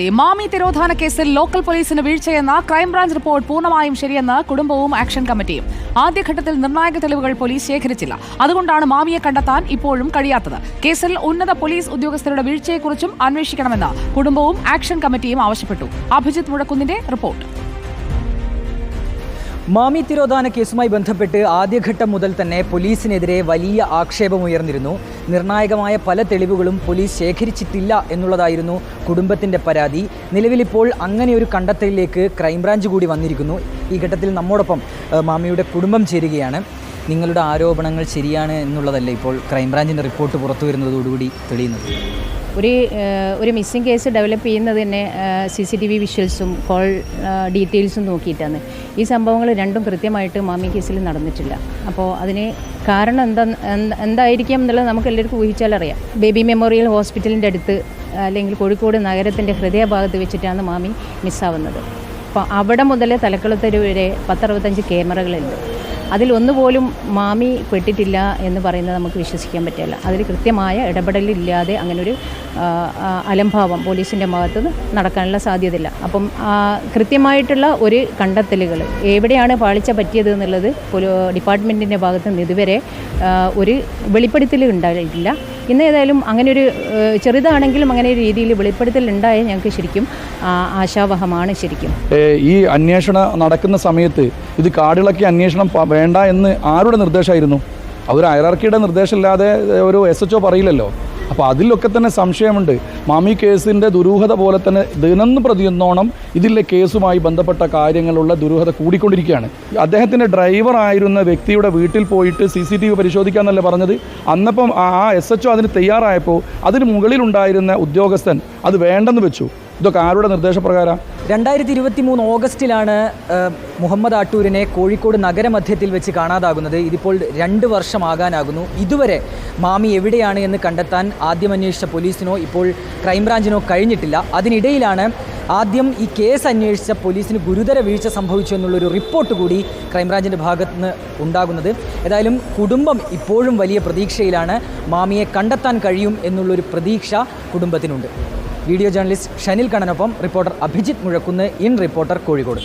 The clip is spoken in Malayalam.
മാമി തിരോധാന കേസിൽ ലോക്കൽ പോലീസിന് വീഴ്ചയെന്ന ക്രൈംബ്രാഞ്ച് റിപ്പോർട്ട് പൂർണമായും ശരിയെന്ന് കുടുംബവും ആക്ഷൻ കമ്മിറ്റിയും. ആദ്യഘട്ടത്തിൽ നിർണായക തെളിവുകൾ പോലീസ് ശേഖരിച്ചില്ല. അതുകൊണ്ടാണ് മാമിയെ കണ്ടെത്താൻ ഇപ്പോഴും കഴിയാത്തത്. കേസിൽ ഉന്നത പോലീസ് ഉദ്യോഗസ്ഥരുടെ വീഴ്ചയെക്കുറിച്ചും അന്വേഷിക്കണമെന്ന് കുടുംബവും ആക്ഷൻ കമ്മിറ്റിയും ആവശ്യപ്പെട്ടു. അഭിജിത്ത് മുഴക്കുന്നിന്റെ റിപ്പോർട്ട്. മാമി തിരോധാന കേസുമായി ബന്ധപ്പെട്ട് ആദ്യഘട്ടം മുതൽ തന്നെ പോലീസിനെതിരെ വലിയ ആക്ഷേപമുയർന്നിരുന്നു നിർണായകമായ പല തെളിവുകളും പോലീസ് ശേഖരിച്ചിട്ടില്ല എന്നുള്ളതായിരുന്നു കുടുംബത്തിന്റെ പരാതി. നിലവിലിപ്പോൾ അങ്ങനെ ഒരു കണ്ടെത്തലിലേക്ക് ക്രൈംബ്രാഞ്ച് കൂടി വന്നിരിക്കുന്നു. ഈ ഘട്ടത്തിൽ നമ്മോടൊപ്പം മാമിയുടെ കുടുംബം ചേരുകയാണ്. നിങ്ങളുടെ ആരോപണങ്ങൾ ശരിയാണ് എന്നുള്ളതല്ല ഇപ്പോൾ ക്രൈംബ്രാഞ്ചിന്റെ റിപ്പോർട്ട് പുറത്തു വരുന്നതോടുകൂടി തെളിയുന്നത്? ഒരു ഒരു മിസ്സിംഗ് കേസ് ഡെവലപ്പ് ചെയ്യുന്നത് തന്നെ സി സി ടി വി വിഷ്വൽസും കോൾ ഡീറ്റെയിൽസും നോക്കിയിട്ടാണ്. ഈ സംഭവങ്ങൾ രണ്ടും കൃത്യമായിട്ട് മാമി കേസിൽ നടന്നിട്ടില്ല. അപ്പോൾ അതിന് കാരണം എന്താ എന്ത- എന്തായിരിക്കാം എന്നുള്ളത് നമുക്ക് എല്ലാവർക്കും ഊഹിച്ചാലറിയാം ബേബി മെമ്മോറിയൽ ഹോസ്പിറ്റലിന്റെ അടുത്ത് അല്ലെങ്കിൽ കോഴിക്കോട് നഗരത്തിന്റെ ഹൃദയഭാഗത്ത് വെച്ചിട്ടാണ് മാമി മിസ്സാവുന്നത് അപ്പോൾ അവിടെ മുതൽ തലക്കുളത്തരു വരെ പത്തറുപത്തഞ്ച് ക്യാമറകളുണ്ട്. അതിൽ ഒന്നുപോലും മാമി പെട്ടിട്ടില്ല എന്ന് പറയുന്നത് നമുക്ക് വിശ്വസിക്കാൻ പറ്റില്ല. അതിൽ കൃത്യമായ ഇടപെടലില്ലാതെ അങ്ങനൊരു അലംഭാവം പോലീസിന്റെ ഭാഗത്ത് നടക്കാനുള്ള സാധ്യതയില്ല. അപ്പം കൃത്യമായിട്ടുള്ള ഒരു കണ്ടെത്തലുകൾ എവിടെയാണ് പാളിച്ച പറ്റിയത് എന്നുള്ളത് ഡിപ്പാർട്ട്മെന്റിന്റെ ഭാഗത്ത് നിന്ന് ഇതുവരെ ഒരു വെളിപ്പെടുത്തൽ ഉണ്ടായിട്ടില്ല. ഇന്ന് ഏതായാലും അങ്ങനെ ഒരു ചെറുതാണെങ്കിലും അങ്ങനെ ഒരു രീതിയിൽ വെളിപ്പെടുത്തൽ ഉണ്ടായ ഞങ്ങൾക്ക് ശരിക്കും ആശാവഹമാണ് ശരിക്കും. ഈ അന്വേഷണം നടക്കുന്ന സമയത്ത് ഇത് കാടിളക്കി അന്വേഷണം വേണ്ട എന്ന് ആരുടെ നിർദ്ദേശമായിരുന്നു? അവർ അയറാർക്കിയുടെ നിർദ്ദേശമില്ലാതെ ഒരു എസ് എച്ച് ഒ പറയില്ലല്ലോ. അപ്പോൾ അതിലൊക്കെ തന്നെ സംശയമുണ്ട്. മാമി കേസിന്റെ ദുരൂഹത പോലെ തന്നെ ദിനന്ന് പ്രതിയെന്നോണം ഇതിലെ കേസുമായി ബന്ധപ്പെട്ട കാര്യങ്ങളുള്ള ദുരൂഹത കൂടിക്കൊണ്ടിരിക്കുകയാണ്. അദ്ദേഹത്തിന്റെ ഡ്രൈവർ ആയിരുന്ന വ്യക്തിയുടെ വീട്ടിൽ പോയിട്ട് സി സി ടി വി പരിശോധിക്കാമെന്നല്ലേ പറഞ്ഞത്? അന്നപ്പം ആ എസ് എച്ച് ഒ അതിന് തയ്യാറായപ്പോൾ അതിന് മുകളിലുണ്ടായിരുന്ന ഉദ്യോഗസ്ഥൻ അത് വേണ്ടെന്ന് വെച്ചു. ഇതൊക്കെ ആരുടെ നിർദ്ദേശപ്രകാരം? രണ്ടായിരത്തി ഇരുപത്തി മൂന്ന് ഓഗസ്റ്റിലാണ് മുഹമ്മദ് ആട്ടൂരിനെ കോഴിക്കോട് നഗരമധ്യത്തിൽ വെച്ച് കാണാതാകുന്നത്. ഇതിപ്പോൾ രണ്ട് വർഷമാകാനാകുന്നു. ഇതുവരെ മാമി എവിടെയാണ് എന്ന് കണ്ടെത്താൻ ആദ്യം അന്വേഷിച്ച പോലീസിനോ ഇപ്പോൾ ക്രൈംബ്രാഞ്ചിനോ കഴിഞ്ഞിട്ടില്ല. അതിനിടയിലാണ് ആദ്യം ഈ കേസ് അന്വേഷിച്ച പോലീസിന് ഗുരുതര വീഴ്ച സംഭവിച്ചു എന്നുള്ളൊരു റിപ്പോർട്ട് കൂടി ക്രൈംബ്രാഞ്ചിന്റെ ഭാഗത്ത് നിന്ന് ഉണ്ടാകുന്നത്. ഏതായാലും കുടുംബം ഇപ്പോഴും വലിയ പ്രതീക്ഷയിലാണ് മാമിയെ കണ്ടെത്താൻ കഴിയും എന്നുള്ളൊരു പ്രതീക്ഷ കുടുംബത്തിനുണ്ട്. Video journalist Shanil കണ്ണനൊപ്പം reporter Abhijith Muzhakkunnu in reporter Kozhikode.